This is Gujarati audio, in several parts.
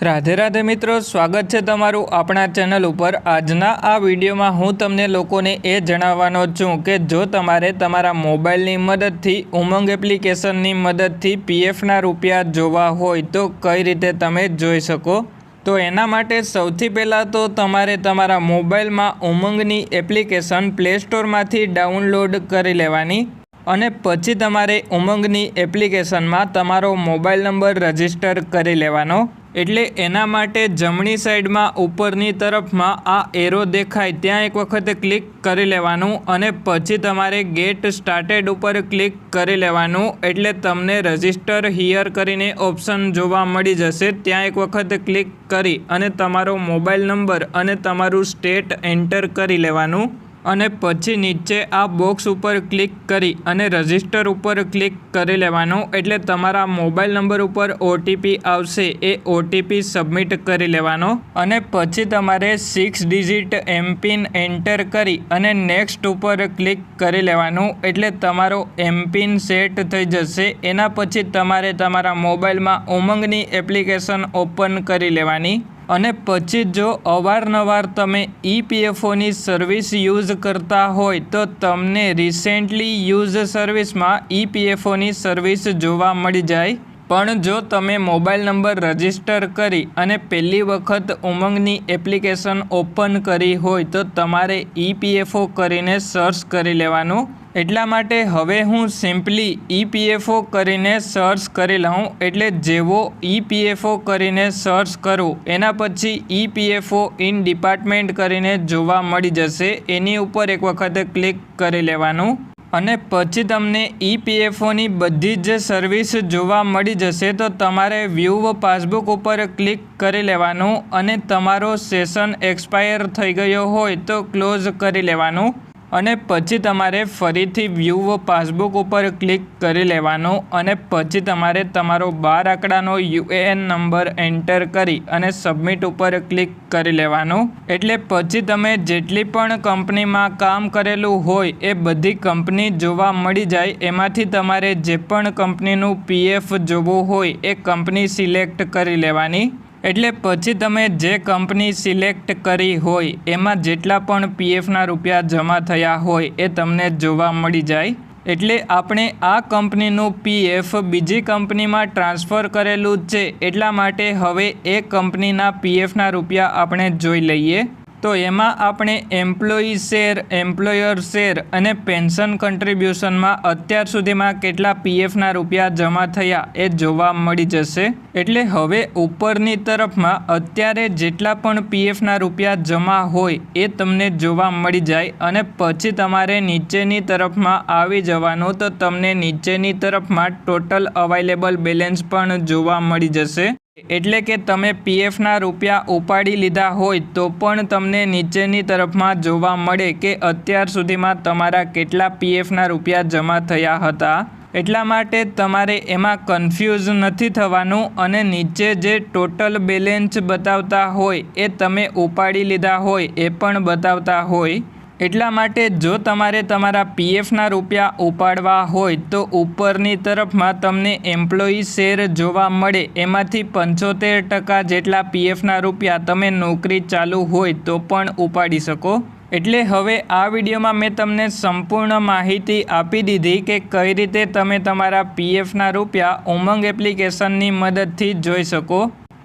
રાધે રાધે મિત્રો, સ્વાગત છે તમારું આપણા ચેનલ ઉપર. આજના આ વિડીયોમાં હું તમને લોકોને એ જણાવવાનો છું કે જો તમારે તમારા મોબાઈલની મદદથી, ઉમંગ એપ્લિકેશનની મદદથી પીએફના રૂપિયા જોવા હોય તો કઈ રીતે તમે જોઈ શકો? તો એના માટે સૌથી પહેલાં તો તમારે તમારા મોબાઈલમાં ઉમંગની એપ્લિકેશન પ્લે સ્ટોરમાંથી ડાઉનલોડ કરી લેવાની અને પછી તમારે ઉમંગની એપ્લિકેશનમાં તમારો મોબાઈલ નંબર રજિસ્ટર કરી લેવાનો. એટલે એના માટે જમણી સાઈડમાં ઉપરની તરફમાં આ એરો દેખાય. ત્યાં એક વખત ક્લિક કરી લેવાનું અને પછી તમારે ગેટ સ્ટાર્ટેડ ઉપર ક્લિક કરી લેવાનું. એટલે તમને રજિસ્ટર હિયર કરીને ઓપ્શન જોવા મળી જશે. ત્યાં એક વખત ક્લિક કરી અને તમારો મોબાઈલ નંબર અને તમારું સ્ટેટ એન્ટર કરી લેવાનું. અને પછી નીચે આ બોક્સ ઉપર ક્લિક કરી અને રજિસ્ટર ઉપર ક્લિક કરી લેવાનું. એટલે તમારા મોબાઈલ નંબર ઉપર ઓટીપી આવશે. એ ઓટીપી સબમિટ કરી લેવાનો. અને પછી તમારે સિક્સ ડિજિટ એમપિન એન્ટર કરી અને નેક્સ્ટ ઉપર ક્લિક કરી લેવાનું. એટલે તમારો એમપિન સેટ થઈ જશે. એના પછી તમારે તમારા મોબાઈલમાં ઉમંગની એપ્લિકેશન ઓપન કરી લેવાની. અને પછી જો અવારનવાર તમે ઈપીએફઓની સર્વિસ યુઝ કરતા હોય તો તમને રિસેન્ટલી યુઝ સર્વિસમાં ઈપીએફઓની સર્વિસ જોવા મળી જાય. પણ જો તમે મોબાઈલ નંબર રજિસ્ટર કરી અને પહેલી વખત ઉમંગની એપ્લિકેશન ઓપન કરી હોય તો તમારે ઈપીએફઓ કરીને સર્ચ કરી લેવાનું. એટલા માટે હવે હું સિમ્પલી ઈપીએફઓ કરીને સર્ચ કરી લઉં એટલે જેવો ઈપીએફઓ કરીને સર્ચ કરું, એના પછી ઈપીએફઓ ઇન ડિપાર્ટમેન્ટ કરીને જોવા મળી જશે. એની ઉપર એક વખત ક્લિક કરી લેવાનું. અને પછી તમને ઈપીએફઓની બધી જ સર્વિસ જોવા મળી જશે, તો તમારે વ્યૂ પાસબુક ઉપર ક્લિક કરી લેવાનું અને તમારો સેશન એક્સપાયર થઈ ગયો હોય, તો ક્લોઝ કરી લેવાનું. અને પછી તમારે ફરીથી વ્યૂ પાસબુક ઉપર ક્લિક કરી લેવાનું અને પછી તમારે તમારો બાર આંકડાનો યુએએન નંબર એન્ટર કરી અને સબમિટ ઉપર ક્લિક કરી લેવાનું. એટલે પછી તમે જેટલી પણ કંપનીમાં કામ કરેલું હોય એ બધી કંપની જોવા મળી જાય. એમાંથી તમારે જે પણ કંપનીનું પીએફ જોવું હોય એ કંપની સિલેક્ટ કરી લેવાની. એટલે પછી તમે જે કંપની સિલેક્ટ કરી હોય, એમાં જેટલા પણ પીએફના રૂપિયા જમા થયા હોય, એ તમને જોવા મળી જાય. એટલે આપણે આ કંપનીનું પીએફ બીજી કંપનીમાં ટ્રાન્સફર કરેલું છે, એટલા માટે હવે એ કંપનીના પીએફના રૂપિયા આપણે જોઈ લઈએ. તો એમાં આપણે એમ્પ્લોયી શેર એમ્પ્લોયર શેર અને પેન્શન કન્ટ્રીબ્યુશનમાં અત્યાર સુધીમાં કેટલા પીએફના રૂપિયા જમા થયા એ જોવા મળી જશે. એટલે હવે ઉપરની તરફમાં અત્યારે જેટલા પણ પીએફના રૂપિયા જમા હોય એ તમને જોવા મળી જાય અને પછી તમારે નીચેની તરફમાં આવી જવાનું તો તમને નીચેની તરફમાં ટોટલ અવાઇલેબલ બેલેન્સ પણ જોવા મળી જશે. એટલે કે તમે પીએફના રૂપિયા ઉપાડી લીધા હોય તો પણ તમને નીચેની તરફમાં જોવા મળે કે અત્યાર સુધીમાં તમારા કેટલા પીએફના રૂપિયા જમા થયા હતા. એટલા માટે તમારે એમાં કન્ફ્યુઝ નથી થવાનું અને નીચે જે ટોટલ બેલેન્સ બતાવતા હોય એ તમે ઉપાડી લીધા હોય એ પણ બતાવતા હોય. એટલા માટે જો તમારે તમારા પીએફના રૂપિયા ઉપાડવા હોય તો ઉપરની તરફમાં તમને એમ્પ્લોયી શેર જોવા મળે. એમાંથી પંચોતેર ટકા જેટલા પીએફના રૂપિયા તમે નોકરી ચાલુ હોય તો પણ ઉપાડી શકો. એટલે હવે આ વિડીયોમાં મેં તમને સંપૂર્ણ માહિતી આપી દીધી કે કઈ રીતે તમે તમારા પીએફના રૂપિયા ઉમંગ એપ્લિકેશનની મદદથી જોઈ શકો.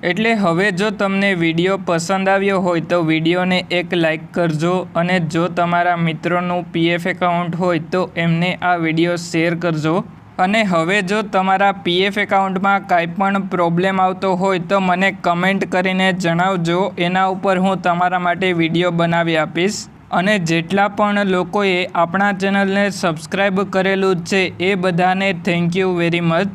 એટલે હવે જો તમને વીડિયો પસંદ આવ્યો હોય તો વિડીયોને એક લાઈક કરજો અને જો તમારા મિત્રોનું પીએફ એકાઉન્ટ હોય તો એમને આ વીડિયો શેર કરજો. અને હવે જો તમારા પીએફ એકાઉન્ટમાં કાંઈ પણ પ્રોબ્લેમ આવતો હોય તો મને કમેન્ટ કરીને જણાવજો. એના ઉપર હું તમારા માટે વીડિયો બનાવી આપીશ. અને જેટલા પણ લોકોએ આપણા ચેનલને સબસ્ક્રાઈબ કરેલું છે એ બધાને થેન્ક યુ વેરી મચ.